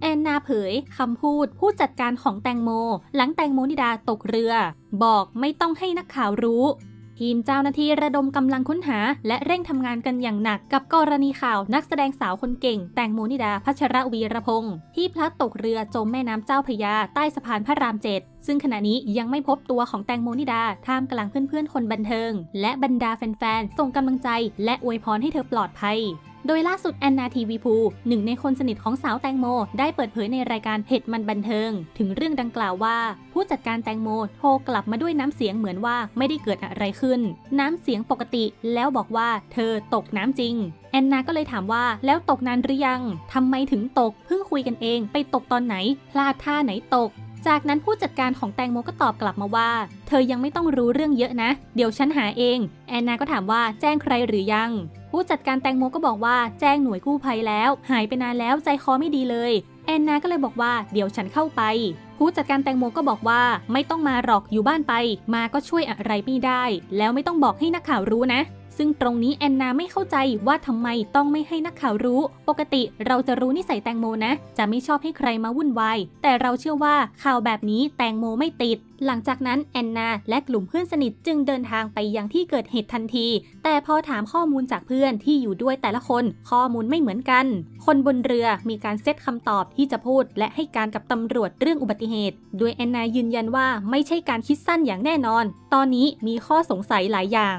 แอนนาเผยคำพูดผู้จัดการของแตงโม หลังแตงโมนิดาตกเรือ บอกไม่ต้องให้นักข่าวรู้ ทีมเจ้าหน้าที่ระดมกำลังค้นหา และเร่งทำงานกันอย่างหนักกับกรณีข่าวนักแสดงสาวคนเก่ง แตงโมนิดาพัชรวีรพงศ์ที่พลัดตกเรือจมแม่น้ำเจ้าพยาใต้สะพานพระรามเจ็ดซึ่งขณะนี้ยังไม่พบตัวของแตงโมนิดาท่ามกลางเพื่อนๆคนบันเทิง และบรรดาแฟนๆส่งกำลังใจ และอวยพรให้เธอปลอดภัย โดยล่าสุดแอนนาทีวีพูหนึ่งในคนสนิทของสาวแตงโม ได้เปิดเผยในรายการเห็ดมันบันเทิง ถึงเรื่องดังกล่าวว่า ผู้จัดการแตงโมโทรกลับมาด้วยน้ำเสียงเหมือนว่าไม่ได้เกิดอะไรขึ้น น้ำเสียงปกติแล้วบอกว่าเธอตกน้ำจริงแอนนาก็เลยถามว่าแล้วตกนานหรือยัง ทำไมถึงตก เพิ่งคุยกันเอง ไปตกตอนไหน พลาดท่าไหนตก จากนั้นผู้จัดการของแตงโมก็ตอบกลับมาว่า เธอยังไม่ต้องรู้เรื่องเยอะนะ เดี๋ยวฉันหาเอง แอนนาก็ถามว่าแจ้งใครหรือยัง ผู้จัดการแตงโมก็บอกว่าแจ้งหน่วยกู้ภัยแล้ว หายไปนานแล้วใจคอไม่ดีเลยแอนนาก็เลยบอกว่าเดี๋ยวฉันเข้าไป ผู้จัดการแตงโมก็บอกว่าไม่ต้องมาหรอกอยู่บ้านไป มาก็ช่วยอะไรไม่ได้ แล้วไม่ต้องบอกให้นักข่าวรู้นะ ซึ่งตรงนี้แอนนาไม่เข้าใจว่าทำไมต้องไม่ให้นักข่าวรู้ ปกติเราจะรู้นิสัยแตงโมนะ จะไม่ชอบให้ใครมาวุ่นวายแต่เราเชื่อว่าข่าวแบบนี้แตงโมไม่ติด หลังจากนั้นแอนนาและกลุ่มเพื่อนสนิทจึงเดินทางไปยังที่เกิดเหตุทันที แต่พอถามข้อมูลจากเพื่อนที่อยู่ด้วยแต่ละคน ข้อมูลไม่เหมือนกัน คนบนเรือมีการเซตคำตอบที่จะพูด และให้การกับตำรวจเรื่องอุบัติเหตุ โดยแอนนายืนยันว่าไม่ใช่การคิดสั้นอย่างแน่นอน ตอนนี้มีข้อสงสัยหลายอย่าง